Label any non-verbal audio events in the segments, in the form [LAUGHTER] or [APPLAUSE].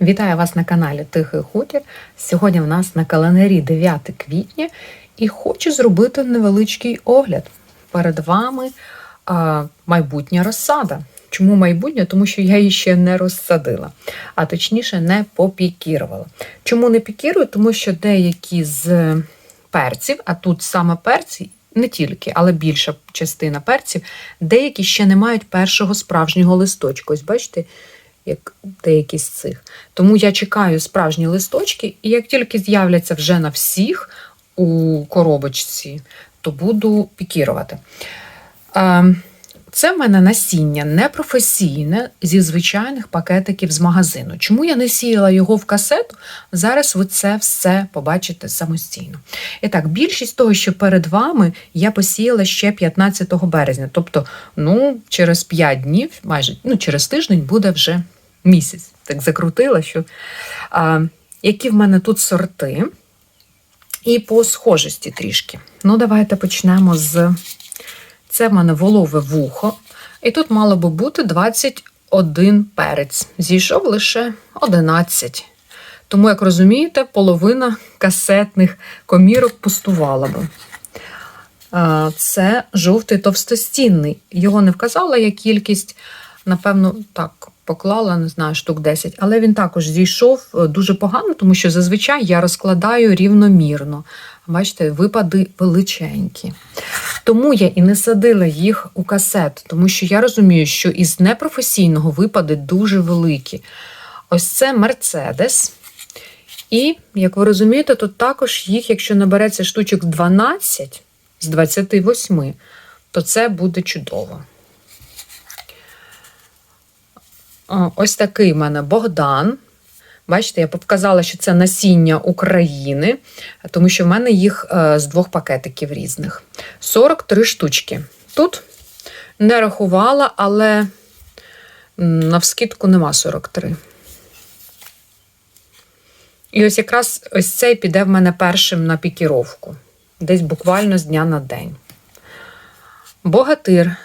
Вітаю вас на каналі Тихий Хутір. Сьогодні в нас на календарі 9 квітня і хочу зробити невеличкий огляд. Перед вами а, майбутня розсада. Чому майбутнє? Тому що я її ще не розсадила, а точніше не попікірувала. Чому не пікірую? Тому що деякі з перців, а тут саме перці, не тільки, але більша частина перців, деякі ще не мають першого справжнього листочку. Ось бачите, як деякі з цих. Тому я чекаю справжні листочки, і як тільки з'являться вже на всіх у коробочці, то буду пікірувати. Е, Це в мене насіння непрофесійне зі звичайних пакетиків з магазину. Чому я не сіяла його в касету? Зараз ви це все побачите самостійно. І так, більшість того, що перед вами, я посіяла ще 15 березня. Тобто, ну, через 5 днів, майже ну, через тиждень буде вже місяць. Так закрутила, що а, які в мене тут сорти. І по схожості трішки. Ну, давайте почнемо з. Це в мене волове вухо. І тут мало би бути 21 перець. Зійшов лише 11. Тому, як розумієте, половина касетних комірок пустувала би. Це жовтий товстостінний. Його не вказала я кількість, напевно, так, поклала, не знаю, штук 10, але він також зійшов е, дуже погано, тому що зазвичай я розкладаю рівномірно. Бачите, випади величенькі. Тому я і не садила їх у касет, тому що я розумію, що із непрофесійного випади дуже великі. Ось це Мерседес. І, як ви розумієте, тут також їх, якщо набереться штучок 12 з 28, то це буде чудово. О, Ось такий в мене Богдан. Бачите, я показала, що це насіння України, тому що в мене їх е, з двох пакетиків різних. 43 штучки. Тут не рахувала, але навскидку нема 43. І ось якраз ось цей піде в мене першим на пікіровку. Десь буквально з дня на день. Богатир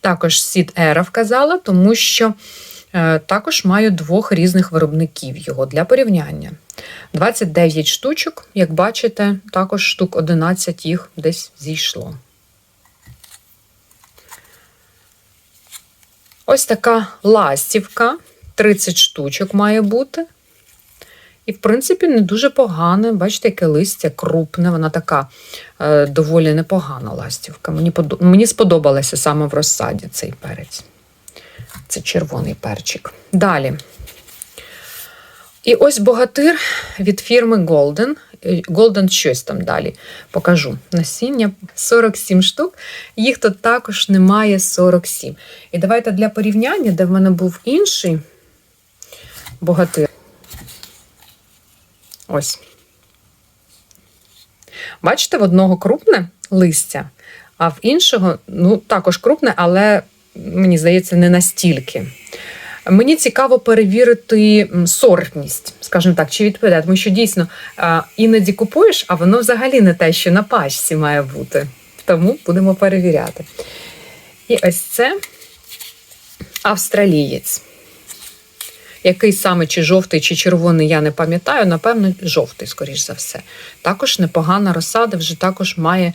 також сід Ера вказала, тому що також маю двох різних виробників його для порівняння. 29 штучок, як бачите, також штук 11 їх десь зійшло. Ось така ластівка, 30 штучок має бути. І, в принципі, не дуже погане. Бачите, яке листя крупне, вона така е, доволі непогана ластівка. Мені, подо... Мені сподобалося саме в розсаді цей перець. Це червоний перчик. Далі. І ось богатир від фірми Golden. Golden щось там далі покажу. Насіння 47 штук. Їх тут також немає 47. І давайте для порівняння, де в мене був інший богатир. Ось. Бачите, в одного крупне листя, а в іншого, ну, також крупне, але, мені здається, не настільки. Мені цікаво перевірити сортність, скажімо так, чи відповідає, тому що дійсно іноді купуєш, а воно взагалі не те, що на пачці має бути. Тому будемо перевіряти. І ось це австралієць. Який саме чи жовтий, чи червоний, я не пам'ятаю, напевно, жовтий, скоріш за все. Також непогана розсада, вже також має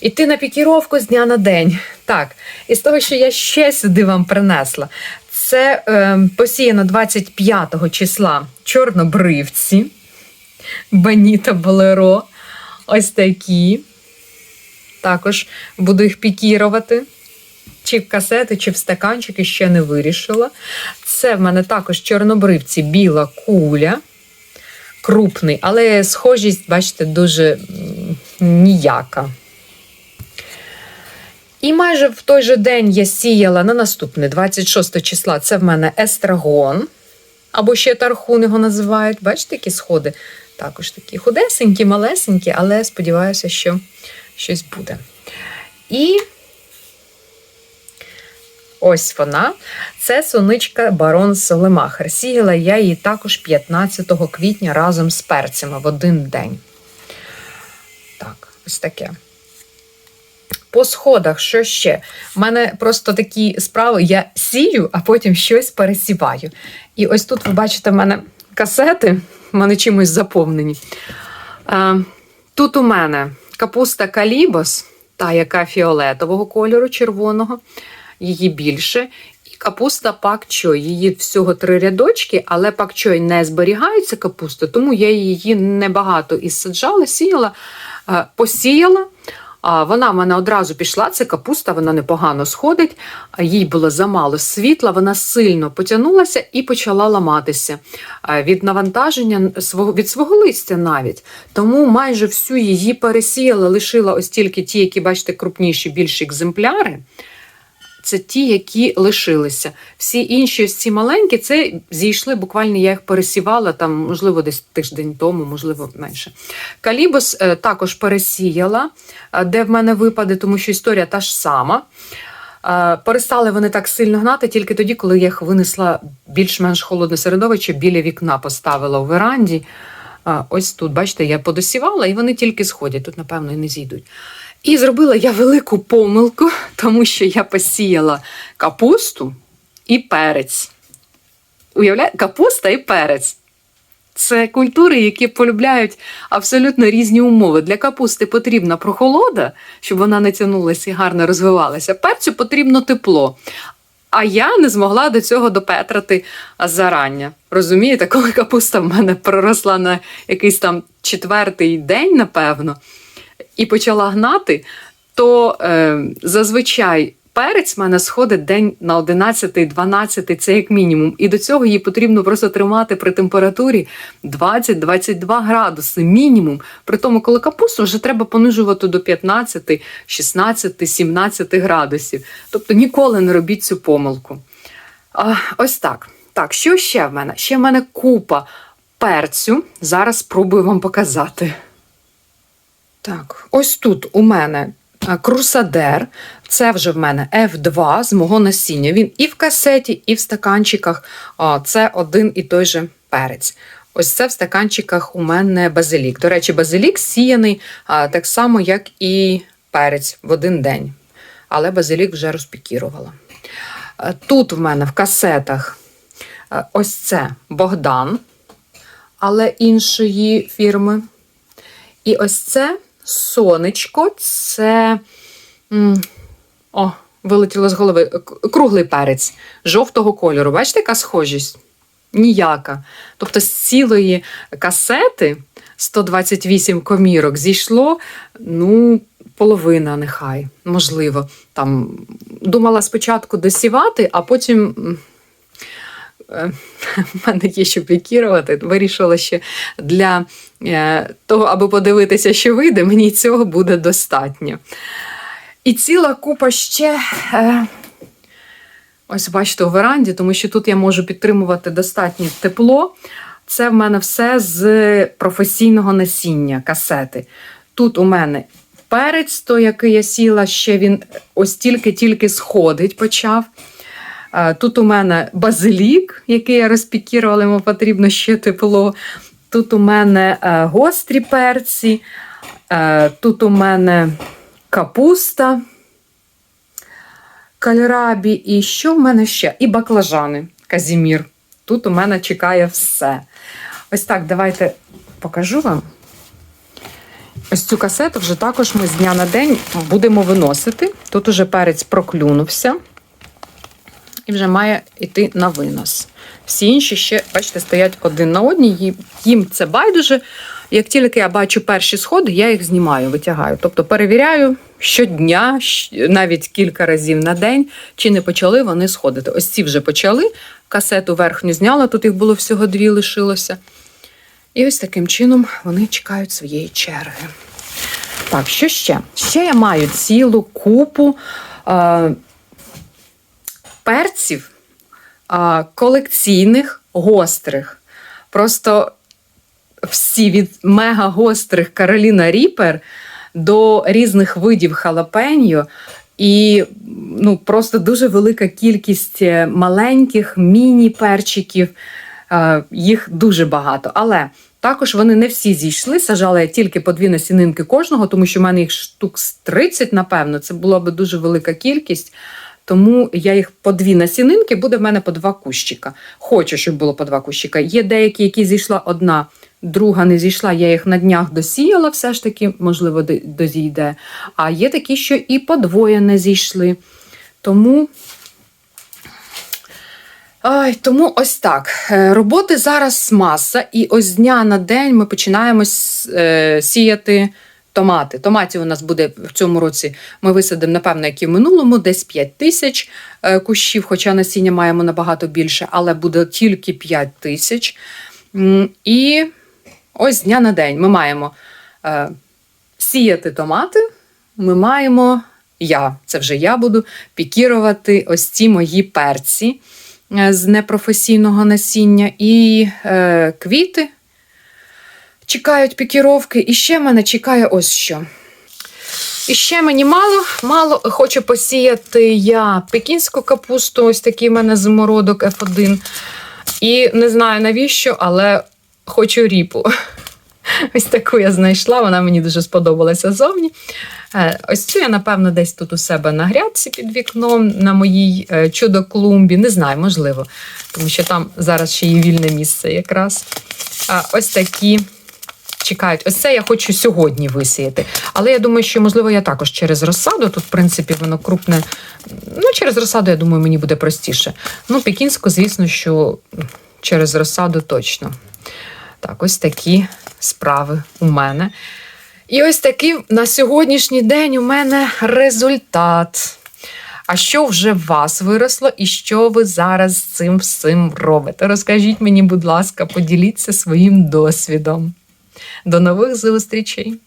йти на пікіровку з дня на день. Так, і з того, що я ще сюди вам принесла, це е, посіяно 25 числа чорнобривці, Баніта Болеро. Ось такі. Також буду їх пікірувати. Чи в касети, чи в стаканчики ще не вирішила. Це в мене також чорнобривці біла куля, крупний, але схожість, бачите, дуже ніяка. І майже в той же день я сіяла на наступне, 26 числа, це в мене естрагон, або ще тархун його називають. Бачите, які сходи? Також такі худесенькі, малесенькі, але сподіваюся, що щось буде. І ось вона. Це соничка Барон Солемахер. Сіяла я її також 15 квітня разом з перцями в один день. Так, ось таке. По сходах, що ще? У мене просто такі справи, я сію, а потім щось пересіваю. І ось тут ви бачите, в мене касети, в мене чимось заповнені. Е, Тут у мене капуста калібос, та яка фіолетового кольору, червоного, її більше. І капуста пакчой. Її всього три рядочки, але пакчой не зберігається капуста, тому я її небагато ізсаджала, сіяла, е, посіяла. А Вона в мене одразу пішла, це капуста, вона непогано сходить, їй було замало світла, вона сильно потягнулася і почала ламатися е, від навантаження від свого листя навіть. Тому майже всю її пересіяла, лишила ось тільки ті, які, бачите, крупніші, більші екземпляри. Це ті, які лишилися. Всі інші, ось ці маленькі, це зійшли, буквально я їх пересівала, там, можливо, десь тиждень тому, можливо, менше. Калібос е, також пересіяла, е, де в мене випаде, тому що історія та ж сама. Е, Перестали вони так сильно гнати тільки тоді, коли я їх винесла більш-менш холодне середовище, біля вікна поставила у веранді. Ось тут, бачите, я подосівала, і вони тільки сходять. Тут, напевно, і не зійдуть. І зробила я велику помилку, тому що я посіяла капусту і перець. Уявляєте, капуста і перець. Це культури, які полюбляють абсолютно різні умови. Для капусти потрібна прохолода, щоб вона не тянулася і гарно розвивалася. Перцю потрібно тепло. А я не змогла до цього допетрати зарання. Розумієте, коли капуста в мене проросла на якийсь там четвертий день, напевно, і почала гнати, то е, зазвичай перець в мене сходить день на 11-12, це як мінімум. І до цього її потрібно просто тримати при температурі 20-22 градуси мінімум. При тому, коли капусту вже треба понижувати до 15, 16, 17 градусів. Тобто ніколи не робіть цю помилку. А, ось так. Так, що ще в мене? Ще в мене купа перцю. Зараз спробую вам показати. Так, ось тут у мене крусадер. Це вже в мене F2 з мого насіння. Він і в касеті, і в стаканчиках. Це один і той же перець. Ось це в стаканчиках у мене базилік. До речі, базилік сіяний так само, як і перець в один день. Але базилік вже розпікірувала. Тут в мене в касетах ось це Богдан, але іншої фірми. І ось це сонечко, це. О, вилетіло з голови. Круглий перець жовтого кольору. Бачите, яка схожість? Ніяка. Тобто з цілої касети 128 комірок зійшло, ну, половина нехай, можливо. Там думала спочатку досівати, а потім. Е, [LAUGHS] в мене є що пікірувати. Вирішила, що для е, того, аби подивитися, що вийде, мені цього буде достатньо. І ціла купа ще. Е, ось бачите, у веранді, тому що тут я можу підтримувати достатнє тепло. Це в мене все з професійного насіння касети. Тут у мене перець, той, який я сіла, ще він ось тільки-тільки сходить почав. Тут у мене базилік, який я розпікірувала, йому потрібно ще тепло. Тут у мене е, гострі перці, е, тут у мене капуста, кальрабі, і що в мене ще? І баклажани, казімір. Тут у мене чекає все. Ось так, давайте покажу вам. Ось цю касету вже також ми з дня на день будемо виносити. Тут уже перець проклюнувся і вже має йти на винос. Всі інші ще, бачите, стоять один на одній, їм- це байдуже. Як тільки я бачу перші сходи, я їх знімаю, витягаю. Тобто перевіряю щодня, навіть кілька разів на день, чи не почали вони сходити. Ось ці вже почали. Касету верхню зняла, тут їх було всього дві лишилося. І ось таким чином вони чекають своєї черги. Так, що ще? Ще я маю цілу купу е, перців е, колекційних, гострих. Просто всі від мега гострих Кароліна Ріпер до різних видів халапеньо. І ну, просто дуже велика кількість е, маленьких міні-перчиків. Е, Їх дуже багато. Але також вони не всі зійшли. Сажала я тільки по дві насінинки кожного, тому що в мене їх штук з 30, напевно. Це була би дуже велика кількість. Тому я їх по дві насінинки, буде в мене по два кущика. Хочу, щоб було по два кущика. Є деякі, які зійшла одна, друга не зійшла, я їх на днях досіяла, все ж таки, можливо, дозійде. А є такі, що і по двоє не зійшли. Тому. Ай, тому ось так. Е, Роботи зараз маса, і ось дня на день ми починаємо е, сіяти томати. Томатів у нас буде в цьому році. Ми висадимо, напевно, як і в минулому, десь 5 тисяч е, кущів, хоча насіння маємо набагато більше, але буде тільки 5 тисяч. І ось дня на день ми маємо е, сіяти томати. Ми маємо, я, це вже я буду пікірувати ось ці мої перці е, з непрофесійного насіння і е, квіти. Чекають пікіровки. І ще мене чекає ось що. І ще мені мало, мало хочу посіяти я пекінську капусту, ось такий в мене зимородок F1. І не знаю навіщо, але хочу ріпу. [LAUGHS] Ось таку я знайшла, вона мені дуже сподобалася зовні. Е, Ось цю я, напевно, десь тут у себе на грядці під вікном, на моїй е, чудо-клумбі. Не знаю, можливо, тому що там зараз ще є вільне місце якраз. А ось такі чекають. Ось це я хочу сьогодні висіяти. Але я думаю, що, можливо, я також через розсаду. Тут, в принципі, воно крупне. Ну, через розсаду, я думаю, мені буде простіше. Ну, пекінську, звісно, що через розсаду точно. Так, ось такі справи у мене. І ось такий на сьогоднішній день у мене результат. А що вже в вас виросло, і що ви зараз з цим всім робите? Розкажіть мені, будь ласка, поділіться своїм досвідом. До нових зустрічей!